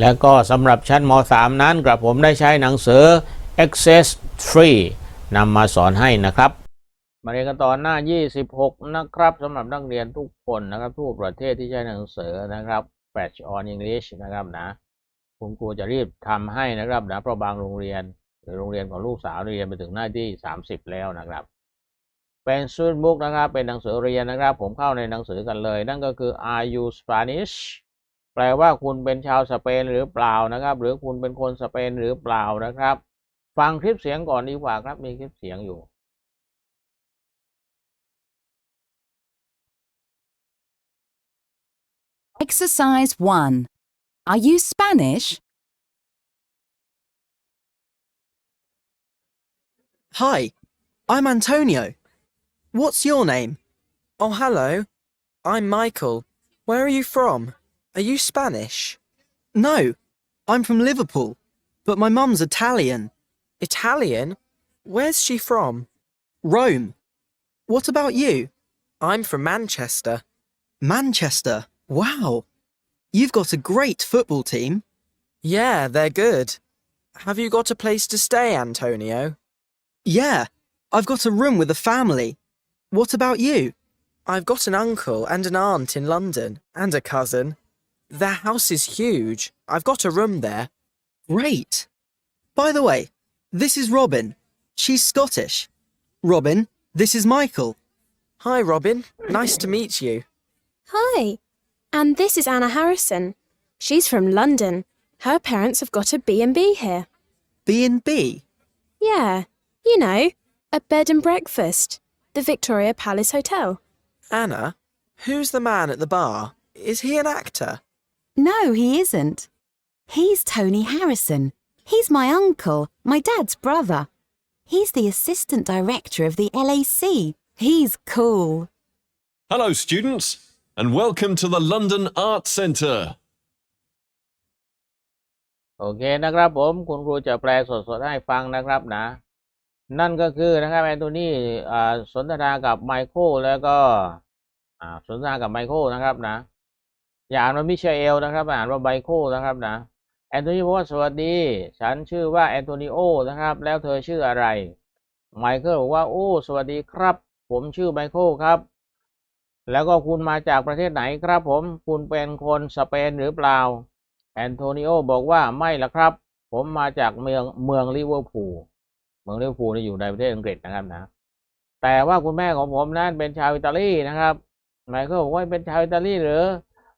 แล้วก็สำหรับชั้นม .3 นั้นกระผมได้ใช้หนังสือ Access 3นำมาสอนให้นะครับ มาเรียนกันต่อหน้า 26 นะครับสำหรับนักเรียนทุกคนนะครับทั่วประเทศที่ใช้หนังสือนะครับ Patch on English นะครับนะคุณครูจะรีบทำให้นะครับนะเพราะบางโรงเรียนหรือโรงเรียนของลูกสาวเรียนไปถึงหน้าที่ 30 แล้วนะครับเป็นซูนบุ๊กนะครับเป็นหนังสือเรียนนะครับ ผมเข้าในหนังสือกันเลย นั่นก็คือ Are you Spanish แปลว่าคุณเป็นชาวสเปนหรือเปล่านะครับ หรือคุณเป็นคนสเปนหรือเปล่านะครับ ฟังคลิปเสียงก่อนดีกว่าครับมีคลิปเสียงอยู่ Exercise 1. Are you Spanish? Hi, I'm Antonio. What's your name? Oh, hello. I'm Michael. Where are you from? Are you Spanish? No, I'm from Liverpool, but my mum's Italian. Italian? Where's she from? Rome. What about you? I'm from Manchester. Manchester? Wow. You've got a great football team. Yeah, they're good. Have you got a place to stay, Antonio? Yeah, I've got a room with a family. What about you? I've got an uncle and an aunt in London, and a cousin. Their house is huge. I've got a room there. Great. By the way, this is Robin. She's Scottish. Robin, this is Michael. Hi, Robin. Nice to meet you. Hi, and this is Anna Harrison. She's from London. Her parents have got a B&B here. B&B. Yeah, you know, a bed and breakfast. The Victoria Palace Hotel. Anna, who's the man at the bar? Is he an actor? No, he isn't. He's Tony Harrison. He's my uncle, my dad's brother. He's the assistant director of the LAC. He's cool. Hello, students, and welcome to the London Art Centre. โอเคนะครับผมคุณครูจะแปลสดๆให้ฟังนะครับนะ นั่นก็คือนะครับแอนโทนีอ่าสนทนากับไมเคิลแล้วก็อ่าสนทนากับไมเคิลนะครับนะ อย่าอ่านว่ามิเชลนะครับ อ่านว่าไมเคิลนะครับนะแอนโทนีบอกว่าสวัสดี ฉันชื่อว่าแอนโทนิโอนะครับ แล้วเธอชื่ออะไร ไมเคิลบอกว่าโอ้ สวัสดีครับ ผมชื่อไมเคิลครับ แล้วก็คุณมาจากประเทศไหนครับผม คุณเป็นคนสเปนหรือเปล่า แอนโทนิโอบอกว่าไม่ละครับ ผมมาจากเมืองเมืองลิเวอร์พูล เมืองลิเวอร์พูลนี่อยู่ในประเทศอังกฤษนะครับนะ แต่ว่าคุณแม่ของผมนั้นเป็นชาวอิตาลีนะครับ ไมเคิลบอกว่าเป็นชาวอิตาลีหรือ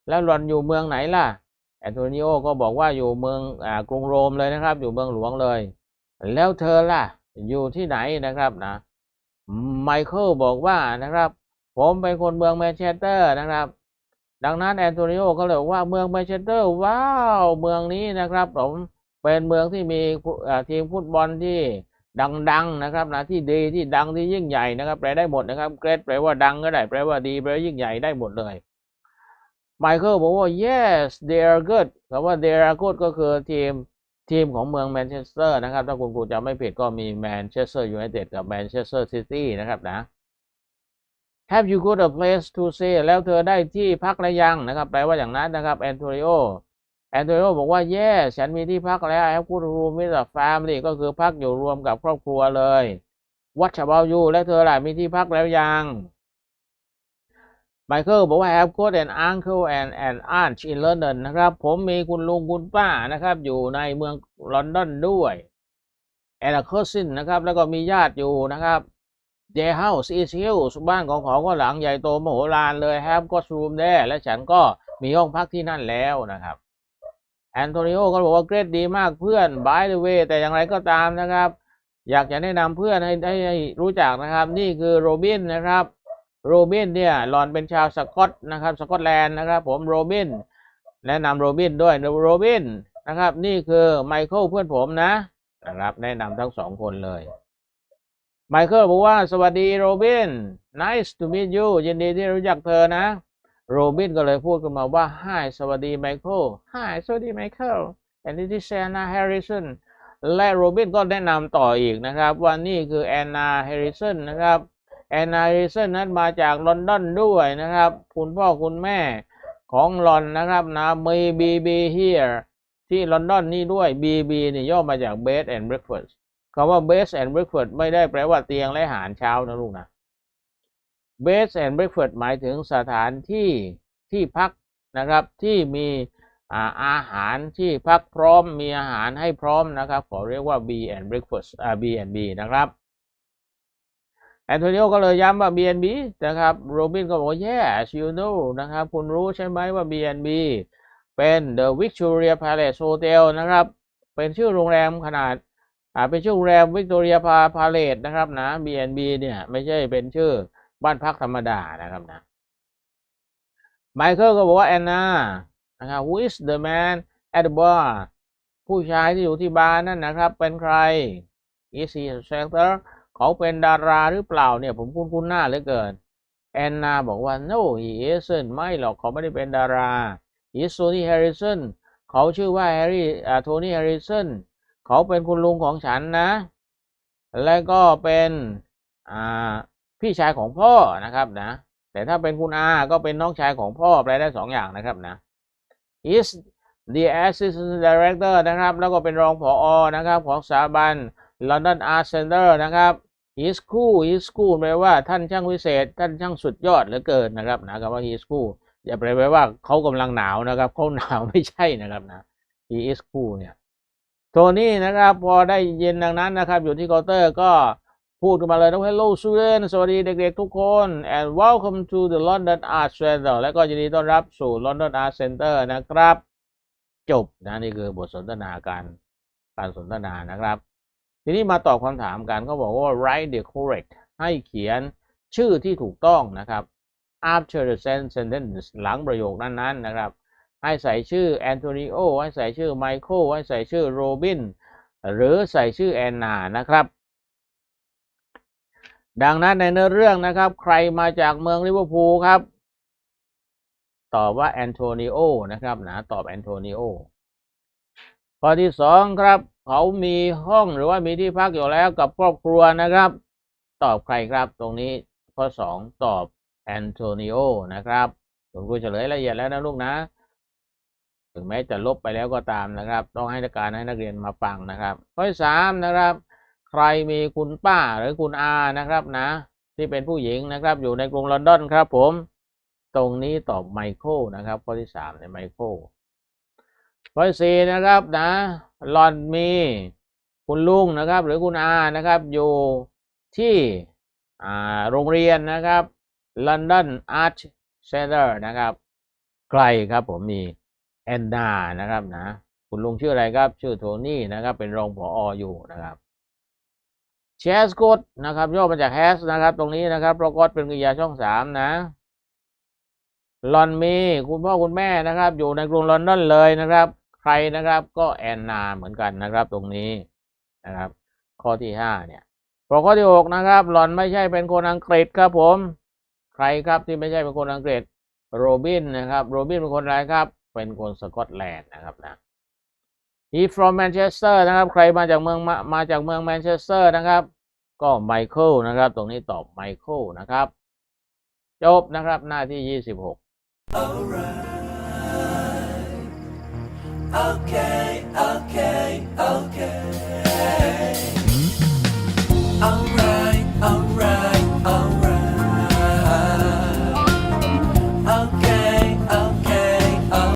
แล้วหลอนอยู่เมืองไหนล่ะแอนโทนิโอก็บอกว่าอยู่เมืองอ่ากรุงโรมเลยนะครับ อยู่เมืองหลวงเลย แล้วเธอล่ะ อยู่ที่ไหนนะครับนะไมเคิลบอกว่านะครับ ผมเป็นคนเมืองแมนเชสเตอร์นะครับดังนั้นแอนโทนิโอก็เลยบอกว่าเมืองแมนเชสเตอร์ว้าวเมืองนี้นะครับผมเป็นเมืองที่มีทีมฟุตบอลที่ดังๆนะครับนะที่ดีที่ดังที่ยิ่งใหญ่นะครับแปลได้หมดนะครับเกรดแปลว่าดังก็ได้แปลว่าดีแปลว่ายิ่งใหญ่ได้หมดเลย ไมเคิลบอกว่า yes they are good คำว่า they are good ก็คือทีมทีมของเมืองแมนเชสเตอร์นะครับ ถ้าคุณครูจำไม่ผิดก็มีแมนเชสเตอร์ยูไนเต็ดกับแมนเชสเตอร์ซิตี้นะครับนะ Have you got a place to stay แล้วเธอได้ที่พักหรือยังนะครับ แปลว่าอย่างนั้นนะครับแอนโทนิโอแอนโทนิโอบอกว่า yes ฉันมีที่พักแล้ว I have good room with a family ก็คือพักอยู่รวมกับครอบครัวเลย What about you แล้วเธอล่ะมีที่พักแล้วยัง ไมเคิลบอกว่า have got an uncle and an aunt in London นะครับ ผมมีคุณลุงคุณป้านะครับ อยู่ในเมืองลอนดอนด้วย and a cousin นะครับ แล้วก็มีญาติอยู่นะครับ Their house is huge บ้านของเขาก็หลังใหญ่โตมโหฬารเลย have got room there และฉันก็มีห้องพักที่นั่นแล้วนะครับแอนโทนิโอก็บอกว่าเกรดดีมากเพื่อน by the way แต่อย่างไรก็ตามนะครับ อยากจะแนะนำเพื่อนให้ให้ให้รู้จักนะครับ นี่คือโรบินนะครับ โรบินเนี่ยหลอนเป็นชาวสกอตนะครับสกอตแลนด์นะครับ ผมโรบินแนะนำโรบินด้วยโรบินนะครับ นี่คือไมเคิลเพื่อนผมนะนะครับ แนะนำทั้งสองคนเลยไมเคิลบอกว่าสวัสดีโรบิน nice to meet you ยินดีที่รู้จักเธอนะ โรบินก็เลยพูดขึ้นมาว่า hi สวัสดีไมเคิล hi สวัสดีไมเคิล and this is Anna Harrison และโรบินก็แนะนำต่ออีกนะครับ ว่านี่คือแอนนาแฮร์ริสันนะครับ นนาร์ริสันนั้นมาจากลอนดอนด้วยนะครับ คุณพ่อคุณแม่ของลอนนะครับนะ maybe be here ที่ลอนดอนนี่ด้วย BB นี่ย่อมาจาก bed and breakfast คำว่า bed and breakfast ไม่ได้แปลว่าเตียงและอาหารเช้านะลูกนะ bed and breakfast หมายถึงสถานที่ที่พักนะครับที่มีอาอาหารที่พักพร้อมมีอาหารให้พร้อมนะครับ ขอเรียกว่า B and breakfast อ่า B and B นะครับ แอนโทนิโอก็เลยย้ำว่า B&B นะครับโรบินก็บอกว่า yes you know นะครับคุณรู้ใช่ไหมว่า B&B เป็น The Victoria Palace Hotel นะครับ เป็นชื่อโรงแรมขนาดอ่าเป็นชื่อโรงแรม Victoria Pa- Palace นะครับนะ B&B เนี่ยไม่ใช่เป็นชื่อบ้านพักธรรมดานะครับนะไมเคิลก็บอกว่าแอนนานะครับ who is the man at the bar ผู้ชายที่อยู่ที่บาร์นั่นนะครับ เป็นใคร is he a actor เขาเป็นดาราหรือเปล่าเนี่ย ผมคุ้นคุ้นหน้าเหลือเกินแอนนาบอกว่า no he isn't ไม่หรอกเขาไม่ได้เป็นดารา he is Tony Harrison เขาชื่อว่าแฮร์รี่อ่าโทนี่แฮร์ริสันเขาเป็นคุณลุงของฉันนะ และก็เป็นอ่าพี่ชายของพ่อนะครับนะ แต่ถ้าเป็นคุณอาก็เป็นน้องชายของพ่อแปลได้สองอย่างนะครับนะ is the assistant director นะครับ แล้วก็เป็นรองผออนะครับของสถาบัน London Art Center นะครับ he's cool he's cool แปลว่าท่านช่างวิเศษ ท่านช่างสุดยอดเหลือเกินนะครับนะคำว่า he's cool อย่าแปลว่าเขากำลังหนาวนะครับเขาหนาวไม่ใช่นะครับนะ he is cool เนี่ยโทนี่นะครับ พอได้ยินดังนั้นนะครับ อยู่ที่เคาน์เตอร์ก็พูดกันมาเลยนะ Hello students สวัสดีเด็กๆทุกคน and welcome to the London Art Center และก็ยินดีต้อนรับสู่ London Art Center นะครับ จบนะนี่คือบทสนทนาการการสนทนานะครับ ทีนี้มาตอบคำถามกันเขาบอกว่า write the correct ให้เขียนชื่อที่ถูกต้องนะครับ after the sentence หลังประโยคนั้นๆนะครับ ให้ใส่ชื่อแอนโทนิโอให้ใส่ชื่อไมเคิลให้ใส่ชื่อโรบินหรือใส่ชื่อแอนนานะครับ ดังนั้นในเนื้อเรื่องนะครับ ใครมาจากเมืองลิเวอร์พูลครับ ตอบว่าแอนโทนิโอนะครับนะตอบแอนโทนิโอข้อที่สองครับ เขามีห้องหรือว่ามีที่พักอยู่แล้วกับครอบครัวนะครับ ตอบใครครับตรงนี้ข้อสองตอบแอนโทนิโอนะครับผมครูเฉลยละเอียดแล้วนะลูกนะ ถึงแม้จะลบไปแล้วก็ตามนะครับ ต้องให้นักการให้นักเรียนมาฟังนะครับข้อสามนะครับ ใครมีคุณป้าหรือคุณอานะครับนะ ที่เป็นผู้หญิงนะครับ อยู่ในกรุงลอนดอนครับ ผม ตรงนี้ตอบไมเคิลนะครับข้อที่สามในไมเคิลข้อสี่นะครับนะ หลอนมีคุณลุงนะครับ หรือคุณอานะครับ อยู่ที่โรงเรียนนะครับ London Art Center นะครับ ใครครับผมมีแอนนานะครับนะคุณลุงชื่ออะไรครับ ชื่อโทนี่นะครับ เป็นรองผอออยู่นะครับแชสกดนะครับย่อมาจากแฮสนะครับ ตรงนี้นะครับเพราะกดเป็นกริยาช่องสามนะลอนมี คุณพ่อคุณแม่นะครับ อยู่ในกรุงลอนดอนเลยนะครับ ใครนะครับก็แอนนาเหมือนกันนะครับตรงนี้นะครับ ข้อที่ห้าเนี่ยพอข้อที่หกนะครับ หลอนไม่ใช่เป็นคนอังกฤษครับผม ใครครับที่ไม่ใช่เป็นคนอังกฤษโรบินนะครับโรบินเป็นคนอะไรครับ เป็นคนสกอตแลนด์นะครับนะ he from Manchester นะครับ ใครมาจากเมืองมามาจากเมืองแมนเชสเตอร์นะครับ ก็ไมเคิลนะครับ ตรงนี้ตอบไมเคิลนะครับ จบนะครับหน้าที่ยี่สิบหก okay, okay, okay.